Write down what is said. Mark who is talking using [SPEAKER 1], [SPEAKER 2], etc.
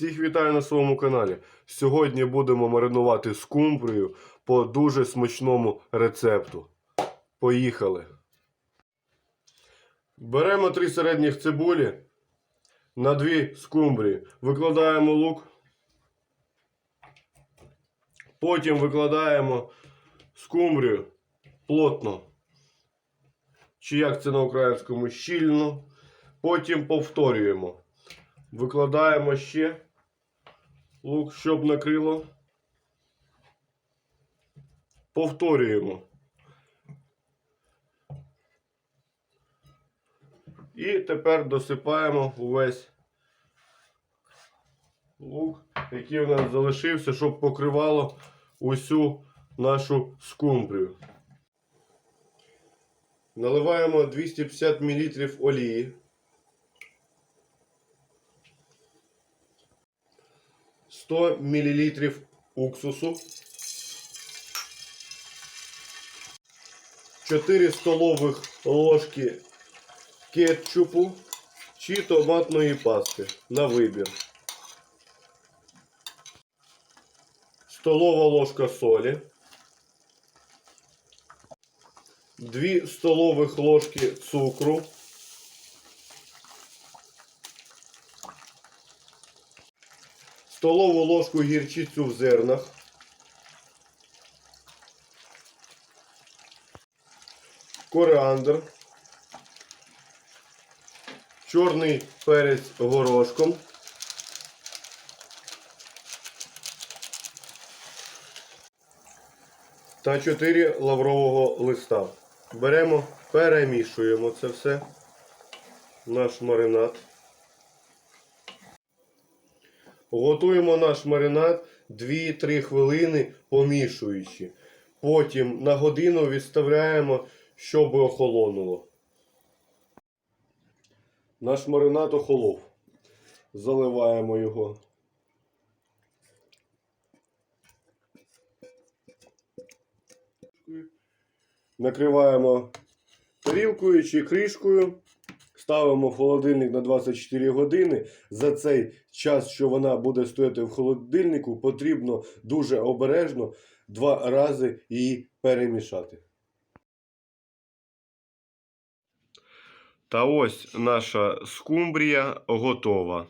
[SPEAKER 1] Всіх вітаю на своєму каналі. Сьогодні будемо маринувати скумбрію по дуже смачному рецепту. Поїхали. Беремо три середніх цибулі на дві скумбрії. Викладаємо лук. Потім викладаємо скумбрію плотно. Чи як це на українському щільно. Потім повторюємо. Викладаємо ще лук, щоб накрило. Повторюємо. І тепер досипаємо увесь лук, який у нас залишився, щоб покривало усю нашу скумбрію. Наливаємо 250 мл олії. 100 мл уксусу, 4 столових ложки кетчупу чи томатної пасти на вибір. Столова ложка солі. 2 столових ложки цукру. Столову ложку гірчицю в зернах, коріандр, чорний перець горошком, та 4 лаврового листа. Беремо, перемішуємо це все, наш маринад. Готуємо наш маринад 2-3 хвилини помішуючи. Потім на годину відставляємо, щоб охолонуло. Наш маринад охолов. Заливаємо його. Накриваємо тарілкою чи кришкою. Ставимо холодильник на 24 години. За цей час, що вона буде стояти в холодильнику, потрібно дуже обережно два рази її перемішати. Та ось наша скумбрія готова.